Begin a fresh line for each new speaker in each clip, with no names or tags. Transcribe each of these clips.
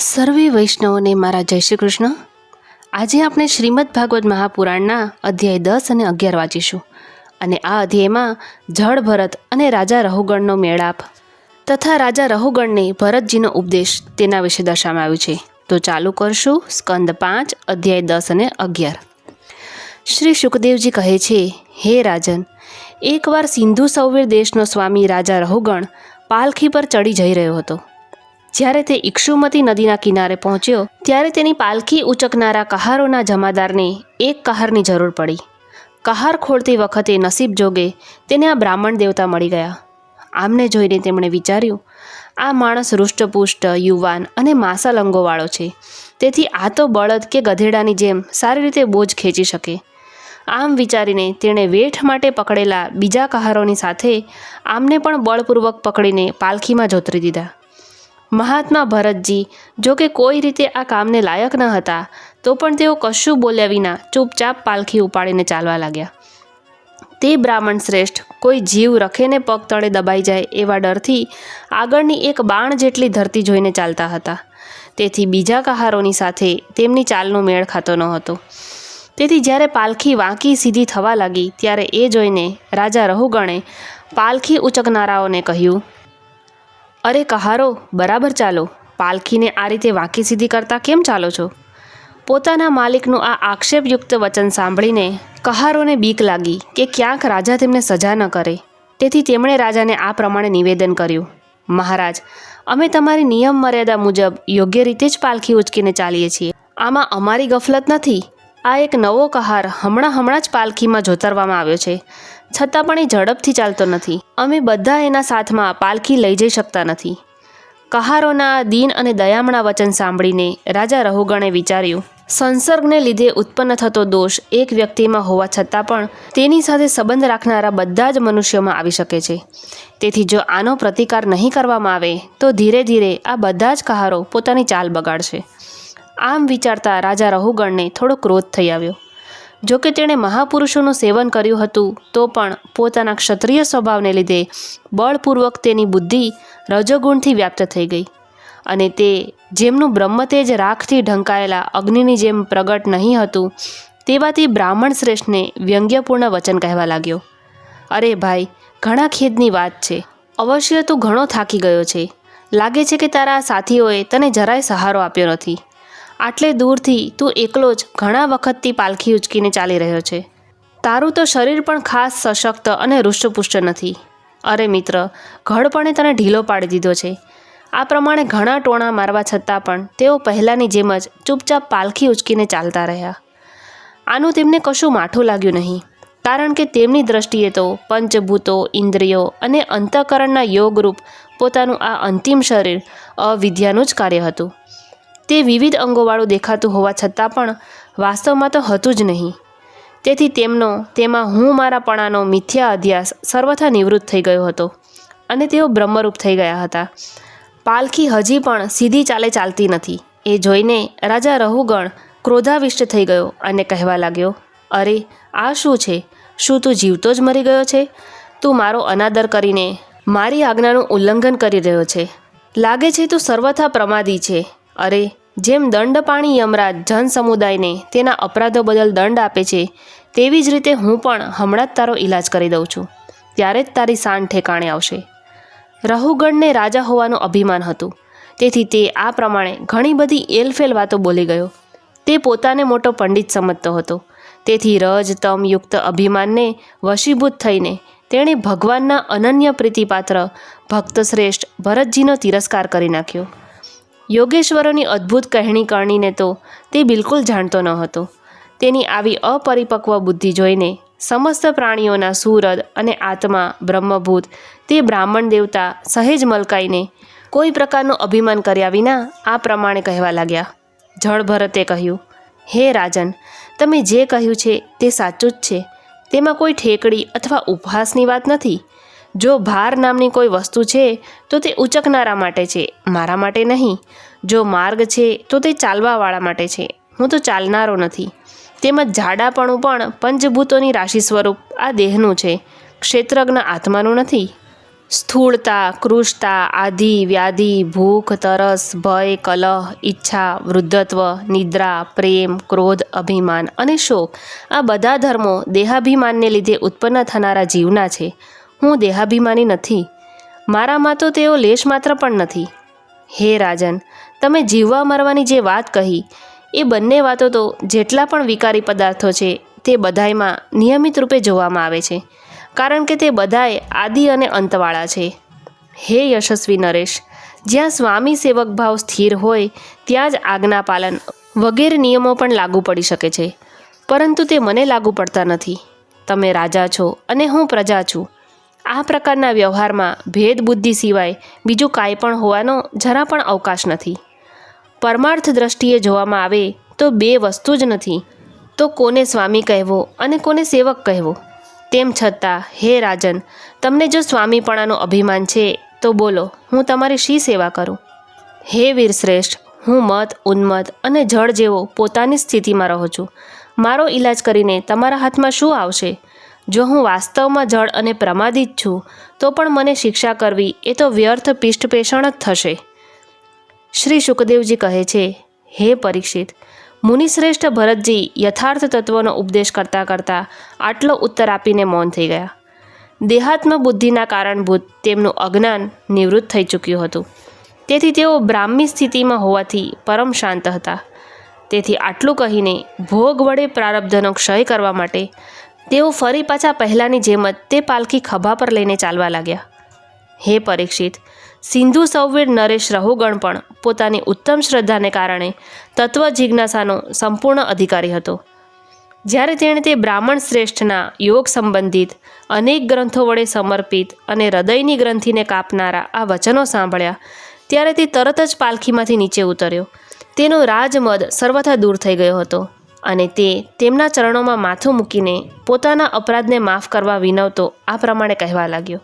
સર્વે વૈષ્ણવોને મારા જય શ્રી કૃષ્ણ. આજે આપણે શ્રીમદ ભાગવત મહાપુરાણના અધ્યાય દસ અને અગિયાર વાંચીશું. અને આ અધ્યાયમાં જળ ભરત અને રાજા રહુગણનો મેળાપ તથા રાજા રહુગણને ભરતજીનો ઉપદેશ તેના વિશે દર્શાવવામાં આવ્યું છે. તો ચાલુ કરશું સ્કંદ પાંચ, અધ્યાય દસ અને અગિયાર. શ્રી સુખદેવજી કહે છે, હે રાજન, એકવાર સિંધુ સૌવીર દેશનો સ્વામી રાજા રહુગણ પાલખી પર ચડી જઈ રહ્યો હતો. જ્યારે તે ઇક્ષુમતી નદીના કિનારે પહોંચ્યો, ત્યારે તેની પાલખી ઉચકનારા કહારોના જમાદારને એક કહારની જરૂર પડી. કહાર ખોલતી વખતે નસીબ જોગે તેને આ બ્રાહ્મણ દેવતા મળી ગયા. આમને જોઈને તેમણે વિચાર્યું, આ માણસ હૃષ્ટપુષ્ટ, યુવાન અને માસલ અંગોવાળો છે. તેથી આ તો બળદ કે ગધેડાની જેમ સારી રીતે બોજ ખેંચી શકે. આમ વિચારીને તેણે વેઠ માટે પકડેલા બીજા કહારોની સાથે આમને પણ બળપૂર્વક પકડીને પાલખીમાં જોતરી દીધા. મહાત્મા ભરતજી, જો કે કોઈ રીતે આ કામને લાયક ન હતા, તો પણ તેઓ કશું બોલ્યા વિના ચૂપચાપ પાલખી ઉપાડીને ચાલવા લાગ્યા. તે બ્રાહ્મણ શ્રેષ્ઠ, કોઈ જીવ રખેને પગ તળે દબાઈ જાય એવા ડરથી આગળની એક બાણ જેટલી ધરતી જોઈને ચાલતા હતા. તેથી બીજા કહારોની સાથે તેમની ચાલનો મેળ ખાતો ન હતો. તેથી જ્યારે પાલખી વાંકી સીધી થવા લાગી, ત્યારે એ જોઈને રાજા રહુગણે પાલખી ઉચકનારાઓને કહ્યું અરે કહારો, બરાબર ચાલો. પાલખીને આ રીતે વાંકી સીધી કરતા કેમ ચાલો છો? પોતાના માલિકનું આ આક્ષેપયુક્ત વચન સાંભળીને કહારોને બીક લાગી કે ક્યાંક રાજા તેમને સજા ન કરે. તેથી તેમણે રાજાને આ પ્રમાણે નિવેદન કર્યું. મહારાજ, અમે તમારી નિયમ મર્યાદા મુજબ યોગ્ય રીતે જ પાલખી ઉચકીને ચાલીએ છીએ. આમાં અમારી ગફલત નથી. આ એક નવો કહાર હમણાં હમણાં જ પાલખીમાં જોતરવામાં આવ્યો છે. છતાં પણ એ ઝડપથી ચાલતો નથી. અમે બધા એના સાથમાં પાલખી લઈ જઈ શકતા નથી. કહારોના દીન અને દયામણા વચન સાંભળીને રાજા રહુગણે વિચાર્યું, સંસર્ગને લીધે ઉત્પન્ન થતો દોષ એક વ્યક્તિમાં હોવા છતાં પણ તેની સાથે સંબંધ રાખનારા બધા જ મનુષ્યોમાં આવી શકે છે. તેથી જો આનો પ્રતિકાર નહીં કરવામાં આવે, તો ધીરે ધીરે આ બધા જ કહારો પોતાની ચાલ બગાડશે. આમ વિચારતા રાજા રહુગણને થોડો ક્રોધ થઈ આવ્યો. જો કે તેણે મહાપુરુષોનું સેવન કર્યું હતું, તો પણ પોતાના ક્ષત્રિય સ્વભાવને લીધે બળપૂર્વક તેની બુદ્ધિ રજોગુણથી વ્યાપ્ત થઈ ગઈ. અને તે જેમનું બ્રહ્મતેજ રાખથી ઢંકાયેલા અગ્નિની જેમ પ્રગટ નહીં હતું, તેવાથી બ્રાહ્મણ શ્રેષ્ઠને વ્યંગ્યપૂર્ણ વચન કહેવા લાગ્યો. અરે ભાઈ, ઘણા ખેદની વાત છે. અવશ્ય તું ઘણો થાકી ગયો છે. લાગે છે કે તારા સાથીઓએ તને જરાય સહારો આપ્યો નથી. આટલે દૂરથી તું એકલો જ ઘણા વખતથી પાલખી ઉચકીને ચાલી રહ્યો છે. તારું તો શરીર પણ ખાસ સશક્ત અને હૃષ્ટપુષ્ટ નથી. અરે મિત્ર, ઘડપણે તને ઢીલો પાડી દીધો છે. આ પ્રમાણે ઘણા ટોણા મારવા છતાં પણ તેઓ પહેલાંની જેમ જ ચૂપચાપ પાલખી ઉચકીને ચાલતા રહ્યા. આનું તેમને કશું માઠું લાગ્યું નહીં, કારણ કે તેમની દ્રષ્ટિએ તો પંચભૂતો, ઇન્દ્રિયો અને અંતઃકરણના યોગરૂપ પોતાનું આ અંતિમ શરીર અવિદ્યાનું જ કાર્ય હતું. તે વિવિધ અંગોવાળું દેખાતું હોવા છતાં પણ વાસ્તવમાં તો હતું જ નહીં. તેથી તેમનો, તેમાં હું મારાપણાનો મિથ્યા અધ્યાસ સર્વથા નિવૃત્ત થઈ ગયો હતો અને તેઓ બ્રહ્મરૂપ થઈ ગયા હતા. પાલખી હજી પણ સીધી ચાલે ચાલતી નથી. એ જોઈને રાજા રહુગણ ક્રોધાવિષ્ટ થઈ ગયો અને કહેવા લાગ્યો, અરે, આ શું છે? શું તું જીવતો જ મરી ગયો છે? તું મારો અનાદર કરીને મારી આજ્ઞાનું ઉલ્લંઘન કરી રહ્યો છે. લાગે છે તું સર્વથા પ્રમાદી છે. અરે, જેમ દંડપાણી યમરાજ જન સમુદાયને તેના અપરાધો બદલ દંડ આપે છે, તેવી જ રીતે હું પણ હમણાં જ તારો ઈલાજ કરી દઉં છું. ત્યારે જ તારી શાન ઠેકાણે આવશે. રહુગણને રાજા હોવાનું અભિમાન હતું. તેથી તે આ પ્રમાણે ઘણી બધી એલફેલ વાતો બોલી ગયો. તે પોતાને મોટો પંડિત સમજતો હતો. તેથી રજ, તમ, યુક્ત અભિમાનને વશીભૂત થઈને તેણે ભગવાનના અનન્ય પ્રીતિપાત્ર ભક્તશ્રેષ્ઠ ભરતજીનો તિરસ્કાર કરી નાખ્યો. યોગેશ્વરોની અદ્ભુત કહેણી કરણીને તો તે બિલકુલ જાણતો ન હતો. તેની આવી અપરિપક્વ બુદ્ધિ જોઈને સમસ્ત પ્રાણીઓના સુરદ અને આત્મા બ્રહ્મભૂત તે બ્રાહ્મણ દેવતા સહેજ મલકાઈને કોઈ પ્રકારનું અભિમાન કર્યા વિના આ પ્રમાણે કહેવા લાગ્યા. જળ ભરતે કહ્યું, હે રાજન, તમે જે કહ્યું છે તે સાચું જ છે. તેમાં કોઈ ઠેકડી અથવા ઉપહાસની વાત નથી. જો ભાર નામની કોઈ વસ્તુ છે, તો તે ઉચકનારા માટે છે, મારા માટે નહીં. જો માર્ગ છે, તો તે ચાલવાવાળા માટે છે. હું તો ચાલનારો નથી. તેમજ જાડાપણું પણ પંચભૂતોની રાશિ સ્વરૂપ આ દેહનું છે. ક્ષેત્રજ્ઞ આત્માનું નથી. સ્થૂળતા કૃષતા આધિ, વ્યાધિ, ભૂખ, તરસ, ભય, કલહ, ઈચ્છા, વૃદ્ધત્વ, નિદ્રા, પ્રેમ, ક્રોધ, અભિમાન અને શોક આ બધા ધર્મો દેહાભિમાનને લીધે ઉત્પન્ન થનારા જીવના છે. હું દેહાભિમાની નથી. મારામાં તો તેઓ લેશ માત્ર પણ નથી. હે રાજન, તમે જીવવા મરવાની જે વાત કહી, એ બંને વાતો તો જેટલા પણ વિકારી પદાર્થો છે, તે બધાયમાં નિયમિત રૂપે જોવામાં આવે છે, કારણ કે તે બધાય આદિ અને અંતવાળા છે. હે યશસ્વી નરેશ, જ્યાં સ્વામી સેવક ભાવ સ્થિર હોય, ત્યાં જ આજ્ઞા પાલન વગેરે નિયમો પણ લાગુ પડી શકે છે. પરંતુ તે મને લાગુ પડતા નથી. તમે રાજા છો અને હું પ્રજા છું. આ પ્રકારના વ્યવહારમાં ભેદ બુદ્ધિ સિવાય બીજું કાંઈ પણ હોવાનો જરા પણ અવકાશ નથી. પરમાર્થ દ્રષ્ટિએ જોવામાં આવે તો બે વસ્તુ જ નથી. તો કોને સ્વામી કહેવો અને કોને સેવક કહેવો? તેમ છતાં, હે રાજન, તમને જો સ્વામીપણાનું અભિમાન છે, તો બોલો, હું તમારી શી સેવા કરું? હે વીર શ્રેષ્ઠ હું મત, ઉન્મત અને જળ જેવો પોતાની સ્થિતિમાં રહું છું. મારો ઈલાજ કરીને તમારા હાથમાં શું આવશે? જો હું વાસ્તવમાં જળ અને પ્રમાદિત છું, તો પણ મને શિક્ષા કરવી એ તો વ્યર્થ પિષ્ટપેષણ જ થશે. શ્રી સુખદેવજી કહે છે, હે પરીક્ષિત, મુનિશ્રેષ્ઠ ભરતજી યથાર્થ તત્વનો ઉપદેશ કરતાં કરતાં આટલો ઉત્તર આપીને મૌન થઈ ગયા. દેહાત્મ બુદ્ધિના કારણભૂત તેમનું અજ્ઞાન નિવૃત્ત થઈ ચૂક્યું હતું. તેથી તેઓ બ્રાહ્મી સ્થિતિમાં હોવાથી પરમ શાંત હતા. તેથી આટલું કહીને ભોગ વડે પ્રારબ્ધનો ક્ષય કરવા માટે તેઓ ફરી પાછા પહેલાંની જેમ જ તે પાલખી ખભા પર લઈને ચાલવા લાગ્યા. હે પરીક્ષિત, સિંધુ સૌવીર નરેશ રહુગણ પણ પોતાની ઉત્તમ શ્રદ્ધાને કારણે તત્વ જિજ્ઞાસાનો સંપૂર્ણ અધિકારી હતો. જ્યારે તેણે તે બ્રાહ્મણ શ્રેષ્ઠના યોગ સંબંધિત અનેક ગ્રંથો વડે સમર્પિત અને હૃદયની ગ્રંથિને કાપનારા આ વચનો સાંભળ્યા, ત્યારે તે તરત જ પાલખીમાંથી નીચે ઉતર્યો. તેનો રાજમદ સર્વથા દૂર થઈ ગયો હતો. અને તે તેમના ચરણોમાં માથું મૂકીને પોતાના અપરાધને માફ કરવા વિનવતો આ પ્રમાણે કહેવા લાગ્યો.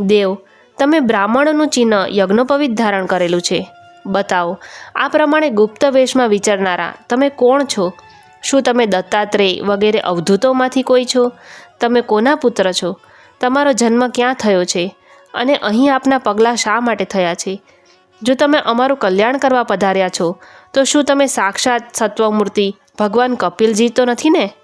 દેવ, તમે બ્રાહ્મણનું ચિહ્ન યજ્ઞોપવિત ધારણ કરેલું છે. બતાવો, આ પ્રમાણે ગુપ્ત વેશમાં વિચારનારા તમે કોણ છો? શું તમે દત્તાત્રેય વગેરે અવધૂતોમાંથી કોઈ છો? તમે કોના પુત્ર છો? તમારો જન્મ ક્યાં થયો છે? અને અહીં આપના પગલાં શા માટે થયા છે? જો તમે અમારું કલ્યાણ કરવા પધાર્યા છો, તો શું તમે સાક્ષાત સત્વમૂર્તિ ભગવાન કપિલજી તો નથી ને?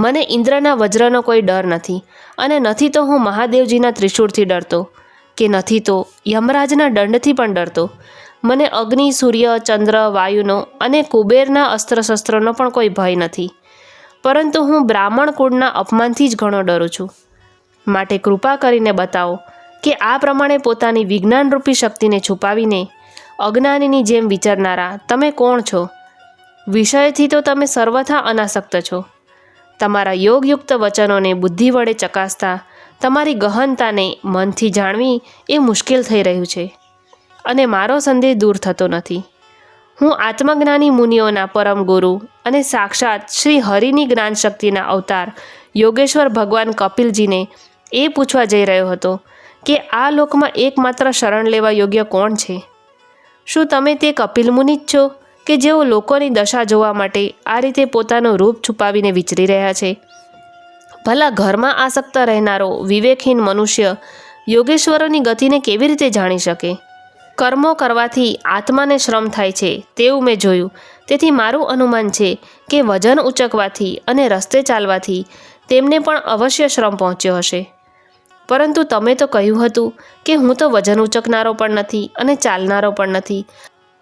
મને ઇન્દ્રના વજ્રનો કોઈ ડર નથી અને નથી તો હું મહાદેવજીના ત્રિશૂળથી ડરતો કે નથી તો યમરાજના દંડથી પણ ડરતો. મને અગ્નિ, સૂર્ય, ચંદ્ર, વાયુનો અને કુબેરના અસ્ત્રશસ્ત્રોનો પણ કોઈ ભય નથી. પરંતુ હું બ્રાહ્મણ કુળના અપમાનથી જ ઘણો ડરું છું. માટે કૃપા કરીને બતાવો કે આ પ્રમાણે પોતાની વિજ્ઞાનરૂપી શક્તિને છુપાવીને અજ્ઞાનીની જેમ વિચારનારા તમે કોણ છો? વિષયથી તો તમે સર્વથા અનાસક્ત છો. તમારા યોગયુક્ત વચનોને બુદ્ધિ વડે ચકાસતા, તમારી ગહનતાને મનથી જાણવી એ મુશ્કેલ થઈ રહ્યું છે. અને મારો સંદેહ દૂર થતો નથી. હું આત્મજ્ઞાની મુનિઓના પરમ ગુરુ અને સાક્ષાત શ્રી હરિની જ્ઞાન શક્તિના અવતાર યોગેશ્વર ભગવાન કપિલજીને એ પૂછવા જઈ રહ્યો હતો કે આ લોકમાં એકમાત્ર શરણ લેવા યોગ્ય કોણ છે? શું તમે તે કપિલ મુનિ જ છો? કે જેઓ લોકોની દશા જોવા માટે આ રીતે પોતાનું રૂપ છુપાવીને વિચરી રહ્યા છે. ભલા ઘરમાં આસક્ત રહેનારો, વિવેકહીન મનુષ્ય યોગેશ્વરોની ગતિને કેવી રીતે જાણી શકે? કર્મો કરવાથી આત્માને શ્રમ થાય છે તેવું મેં જોયું. તેથી મારું અનુમાન છે કે વજન ઉચકવાથી અને રસ્તે ચાલવાથી તેમને પણ અવશ્ય શ્રમ પહોંચ્યો હશે. પરંતુ તમે તો કહ્યું હતું કે હું તો વજન ઉચકનારો પણ નથી અને ચાલનારો પણ નથી.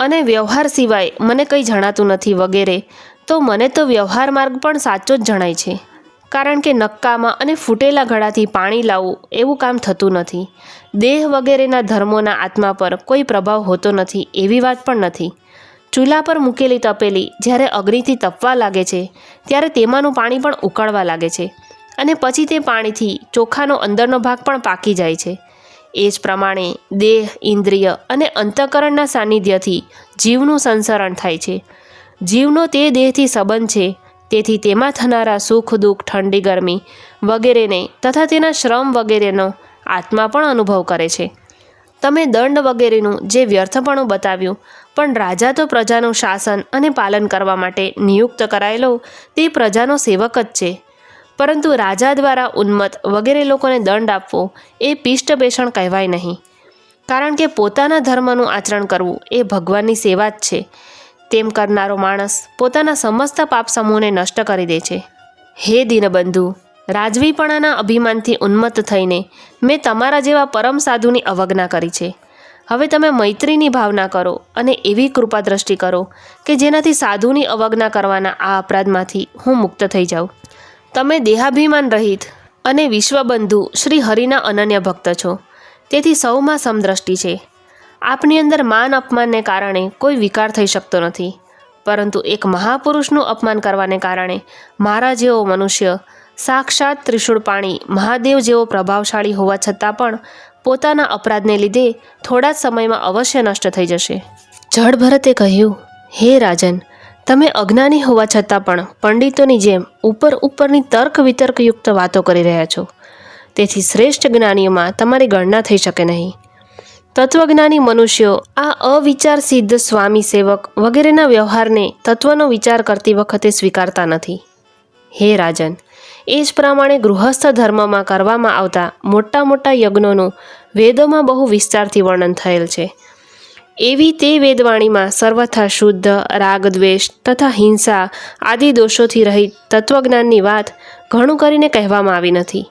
અને વ્યવહાર સિવાય મને કંઈ જણાતું નથી વગેરે, તો મને તો વ્યવહાર માર્ગ પણ સાચો જ જણાય છે. કારણ કે નક્કામાં અને ફૂટેલા ઘડાથી પાણી લાવવું એવું કામ થતું નથી. દેહ વગેરેના ધર્મોના આત્મા પર કોઈ પ્રભાવ હોતો નથી એવી વાત પણ નથી. ચૂલા પર મૂકેલી તપેલી જ્યારે અગ્નિથી તપવા લાગે છે, ત્યારે તેમાંનું પાણી પણ ઉકળવા લાગે છે. અને પછી તે પાણીથી ચોખાનો અંદરનો ભાગ પણ પાકી જાય છે. એ જ પ્રમાણે દેહ, ઇન્દ્રિય અને અંતઃકરણના સાનિધ્યથી જીવનું સંસરણ થાય છે. જીવનો તે દેહથી સંબંધ છે. તેથી તેમાં થનારા સુખ, દુઃખ, ઠંડી, ગરમી વગેરેને તથા તેના શ્રમ વગેરેનો આત્મા પણ અનુભવ કરે છે. તમે દંડ વગેરેનું જે વ્યર્થપણું બતાવ્યું, પણ રાજા તો પ્રજાનું શાસન અને પાલન કરવા માટે નિયુક્ત કરાયેલો, તે પ્રજાનો સેવક જ છે. પરંતુ રાજા દ્વારા ઉન્મત્ત વગેરે લોકોને દંડ આપવો એ પિષ્ટભેષણ કહેવાય નહીં. કારણ કે પોતાના ધર્મનું આચરણ કરવું એ ભગવાનની સેવા જ છે. તેમ કરનારો માણસ પોતાના સમસ્ત પાપ સમૂહને નષ્ટ કરી દે છે. હે દીનબંધુ, રાજવીપણાના અભિમાનથી ઉન્મત્ત થઈને મેં તમારા જેવા પરમ સાધુની અવજ્ઞા કરી છે. હવે તમે મૈત્રીની ભાવના કરો અને એવી કૃપા દ્રષ્ટિ કરો કે જેનાથી સાધુની અવજ્ઞા કરવાના આ અપરાધમાંથી હું મુક્ત થઈ જાઉં. તમે દેહાભિમાન રહિત અને વિશ્વબંધુ શ્રી હરિના અનન્ય ભક્ત છો. તેથી સૌમાં સમદ્રષ્ટિ છે. આપની અંદર માન અપમાનને કારણે કોઈ વિકાર થઈ શકતો નથી. પરંતુ એક મહાપુરુષનું અપમાન કરવાને કારણે મારા જેવો મનુષ્ય, સાક્ષાત ત્રિશુળ પાણી મહાદેવ જેવો પ્રભાવશાળી હોવા છતાં પણ પોતાના અપરાધને લીધે થોડા જ સમયમાં અવશ્ય નષ્ટ થઈ જશે. જળ ભરતે કહ્યું, હે રાજન તમે અજ્ઞાની હોવા છતાં પણ પંડિતોની જેમ ઉપર ઉપરની તર્ક વિતર્કયુક્ત વાતો કરી રહ્યા છો. તેથી શ્રેષ્ઠ જ્ઞાનીઓમાં તમારી ગણના થઈ શકે નહીં. તત્વજ્ઞાની મનુષ્યો આ અવિચાર સિદ્ધ સ્વામી સેવક વગેરેના વ્યવહારને તત્વનો વિચાર કરતી વખતે સ્વીકારતા નથી. હે રાજન, એ જ પ્રમાણે ગૃહસ્થ ધર્મમાં કરવામાં આવતા મોટા મોટા યજ્ઞોનું વેદોમાં બહુ વિસ્તારથી વર્ણન થયેલ છે. એવી તે વેદવાણીમાં સર્વથા શુદ્ધ, રાગ, દ્વેષ તથા હિંસા આદિ દોષોથી રહિત તત્વજ્ઞાનની વાત ઘણું કરીને કહેવામાં આવી નથી.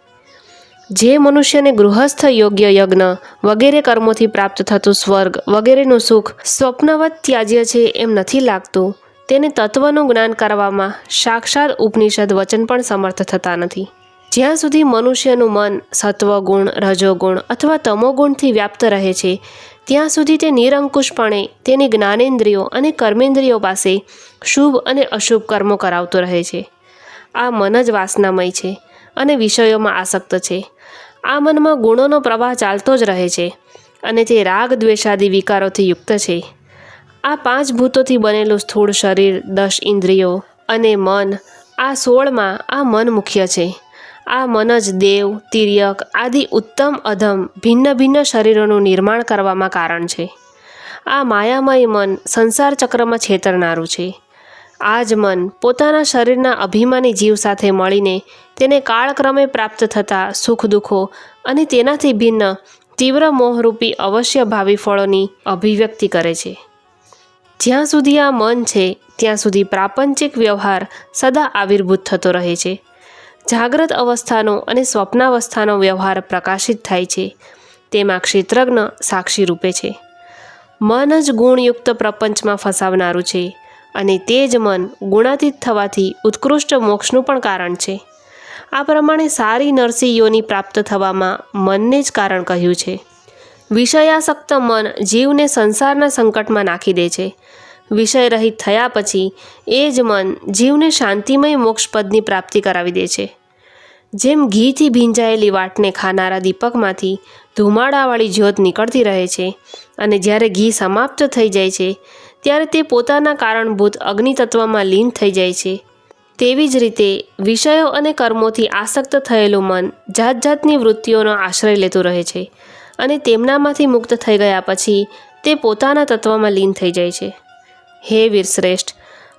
જે મનુષ્યને ગૃહસ્થ યોગ્ય યજ્ઞ વગેરે કર્મોથી પ્રાપ્ત થતું સ્વર્ગ વગેરેનું સુખ સ્વપ્નવત ત્યાજ્ય છે એમ નથી લાગતું, તેને તત્વનું જ્ઞાન કરવામાં સાક્ષાત ઉપનિષદ વચન પણ સમર્થ થતા નથી. જ્યાં સુધી મનુષ્યનું મન સત્વગુણ, રજોગુણ અથવા તમોગુણથી વ્યાપ્ત રહે છે ત્યાં સુધી તે નિરંકુશપણે તેની જ્ઞાનેન્દ્રિયો અને કર્મેન્દ્રિયો પાસે શુભ અને અશુભ કર્મો કરાવતો રહે છે. આ મન જ વાસનામય છે અને વિષયોમાં આસક્ત છે. આ મનમાં ગુણોનો પ્રવાહ ચાલતો જ રહે છે અને તે રાગ, દ્વેષાદી વિકારોથી યુક્ત છે. આ પાંચ ભૂતોથી બનેલું સ્થૂળ શરીર દસ ઇન્દ્રિયો અને મન આ સોળમાં આ મન મુખ્ય છે. આ મન જ દેવ, તિર્યક આદિ ઉત્તમ, અધમ ભિન્ન ભિન્ન શરીરોનું નિર્માણ કરવામાં કારણ છે. આ માયામય મન સંસાર ચક્રમાં છેતરનારું છે. આ જ મન પોતાના શરીરના અભિમાની જીવ સાથે મળીને તેને કાળક્રમે પ્રાપ્ત થતા સુખ દુઃખો અને તેનાથી ભિન્ન તીવ્ર મોહરૂપી અવશ્ય ભાવિ ફળોની અભિવ્યક્તિ કરે છે. જ્યાં સુધી આ મન છે, ત્યાં સુધી પ્રાપંચિક વ્યવહાર સદા આવિર્ભૂત થતો રહે છે. જાગ્રત અવસ્થાનો અને સ્વપ્નાવસ્થાનો વ્યવહાર પ્રકાશિત થાય છે. તેમાં ક્ષેત્રજ્ઞ સાક્ષી રૂપે છે. મન જ ગુણયુક્ત પ્રપંચમાં ફસાવનારું છે અને તે જ મન ગુણાતીત થવાથી ઉત્કૃષ્ટ મોક્ષનું પણ કારણ છે. આ પ્રમાણે સારી નરસિંહોની પ્રાપ્ત થવામાં મનને જ કારણ કહ્યું છે. વિષયાસક્ત મન જીવને સંસારના સંકટમાં નાખી દે છે. વિષય રહિત થયા પછી એ જ મન જીવને શાંતિમય મોક્ષપદની પ્રાપ્તિ કરાવી દે છે. જેમ ઘીથી ભીંજાયેલી વાટને ખાનારા દીપકમાંથી ધુમાડાવાળી જ્યોત નીકળતી રહે છે અને જ્યારે ઘી સમાપ્ત થઈ જાય છે, ત્યારે તે પોતાના કારણભૂત અગ્નિતત્વમાં લીન થઈ જાય છે. તેવી જ રીતે વિષયો અને કર્મોથી આસક્ત થયેલું મન જાત જાતની વૃત્તિઓનો આશ્રય લેતું રહે છે અને તેમનામાંથી મુક્ત થઈ ગયા પછી તે પોતાના તત્વમાં લીન થઈ જાય છે. હે વીરશ્રેષ્ઠ,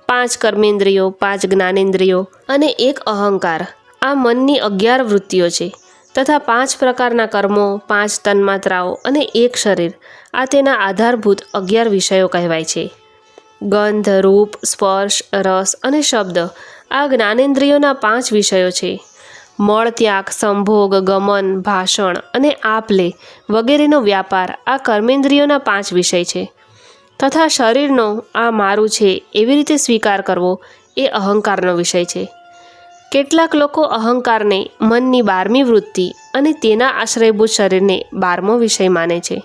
પાંચ કર્મેન્દ્રિયો, પાંચ જ્ઞાનેન્દ્રિયો અને એક અહંકાર. આ મનની અગિયાર વૃત્તિઓ છે, તથા પાંચ પ્રકારના કર્મો, પાંચ તન્માત્રાઓ અને એક શરીર. આ તેના આધારભૂત અગિયાર વિષયો કહેવાય છે. ગંધ, રૂપ, સ્પર્શ, રસ અને શબ્દ. આ જ્ઞાનેન્દ્રિયોના પાંચ વિષયો છે. મળ, ત્યાગ, સંભોગ, ગમન, ભાષણ અને આપલે વગેરેનો વ્યાપાર. આ કર્મેન્દ્રિયોના પાંચ વિષય છે. તથા શરીરનો આ મારું છે એવી રીતે સ્વીકાર કરવો એ અહંકારનો વિષય છે. કેટલાક લોકો અહંકારને મનની બારમી વૃત્તિ અને તેના આશ્રયભૂત શરીરને બારમો વિષય માને છે.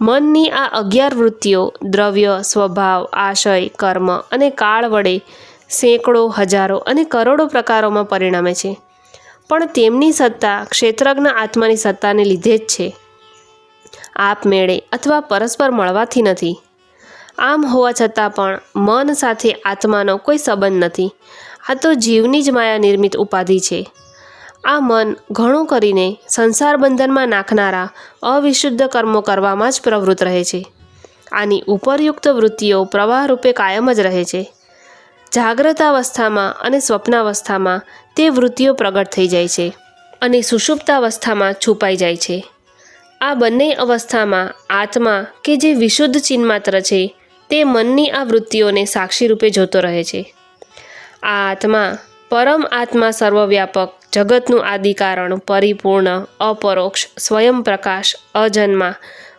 મનની આ અગિયાર વૃત્તિઓ દ્રવ્ય, સ્વભાવ, આશય, કર્મ અને કાળ વડે સેંકડો, હજારો અને કરોડો પ્રકારોમાં પરિણમે છે. પણ તેમની સત્તા ક્ષેત્રજ્ઞ આત્માની સત્તાને લીધે જ છે. આપમેળે અથવા પરસ્પર મળવાથી નથી. આમ હોવા છતાં પણ મન સાથે આત્માનો કોઈ સંબંધ નથી. આ તો જીવની જ માયા નિર્મિત ઉપાધિ છે. આ મન ઘણું કરીને સંસાર બંધનમાં નાખનારા અવિશુદ્ધ કર્મો કરવામાં જ પ્રવૃત્ત રહે છે. આની ઉપરયુક્ત વૃત્તિઓ પ્રવાહ રૂપે કાયમ જ રહે છે. જાગ્રતાવસ્થામાં અને સ્વપ્નાવસ્થામાં તે વૃત્તિઓ પ્રગટ થઈ જાય છે અને સુષુપ્તાવસ્થામાં છુપાઈ જાય છે. આ બંને અવસ્થામાં આત્મા કે જે વિશુદ્ધ ચિન્માત્ર છે, તે મનની આ વૃત્તિઓને સાક્ષી રૂપે જોતો રહે છે. આ આત્મા પરમ આત્મા સર્વવ્યાપક, જગતનું આદિ કારણ પરિપૂર્ણ, અપરોક્ષ, સ્વયં પ્રકાશ, અજન્મા,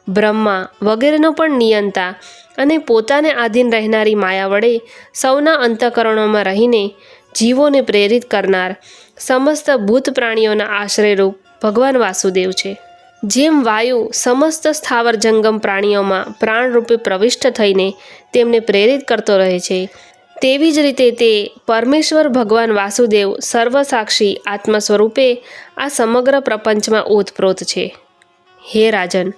બ્રહ્મા વગેરેનો પણ નિયંતા અને પોતાને આધીન રહેનારી માયા વડે સૌના અંતઃકરણોમાં રહીને જીવોને પ્રેરિત કરનાર સમસ્ત ભૂત પ્રાણીઓના આશ્રયરૂપ ભગવાન વાસુદેવ છે. જેમ વાયુ સમસ્ત સ્થાવર જંગમ પ્રાણીઓમાં પ્રાણરૂપે પ્રવિષ્ટ થઈને તેમને પ્રેરિત કરતો રહે છે, તેવી જ રીતે તે પરમેશ્વર ભગવાન વાસુદેવ સર્વસાક્ષી આત્મા સ્વરૂપે આ સમગ્ર પ્રપંચમાં ઓતપ્રોત છે. હે રાજન,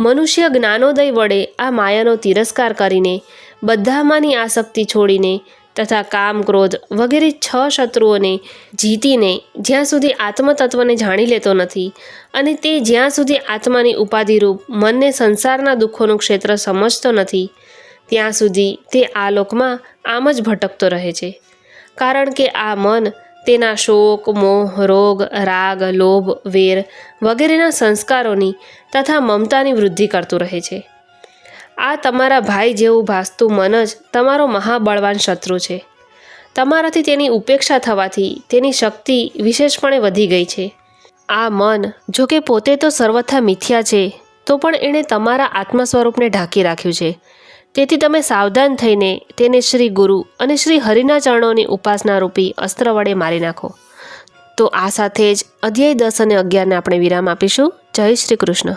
મનુષ્ય જ્ઞાનોદય વડે આ માયાનો તિરસ્કાર કરીને બધામાંની આસક્તિ છોડીને તથા કામ, ક્રોધ વગેરે છ શત્રુઓને જીતીને જ્યાં સુધી આત્મતત્વને જાણી લેતો નથી અને તે જ્યાં સુધી આત્માની ઉપાધિરૂપ મનને સંસારના દુઃખોનું ક્ષેત્ર સમજતો નથી, ત્યાં સુધી તે આ લોકમાં આમ જ ભટકતો રહે છે. કારણ કે આ મન તેના શોક, મોહ, રોગ, રાગ, લોભ, વેર વગેરેના સંસ્કારોની તથા મમતાની વૃદ્ધિ કરતું રહે છે. આ તમારા ભાઈ જેવું ભાસતું મન જ તમારો મહાબળવાન શત્રુ છે. તમારાથી તેની ઉપેક્ષા થવાથી તેની શક્તિ વિશેષપણે વધી ગઈ છે. આ મન જો કે પોતે તો સર્વથા મિથ્યા છે, તો પણ એણે તમારા આત્મ સ્વરૂપને ઢાંકી રાખ્યું છે. તેથી તમે સાવધાન થઈને તેને શ્રી ગુરુ અને શ્રી હરિના ચરણોની ઉપાસના રૂપી અસ્ત્ર વડે મારી નાખો. તો આ સાથે જ અધ્યાય દસ અને અગિયારને આપણે વિરામ આપીશું. જય શ્રી કૃષ્ણ.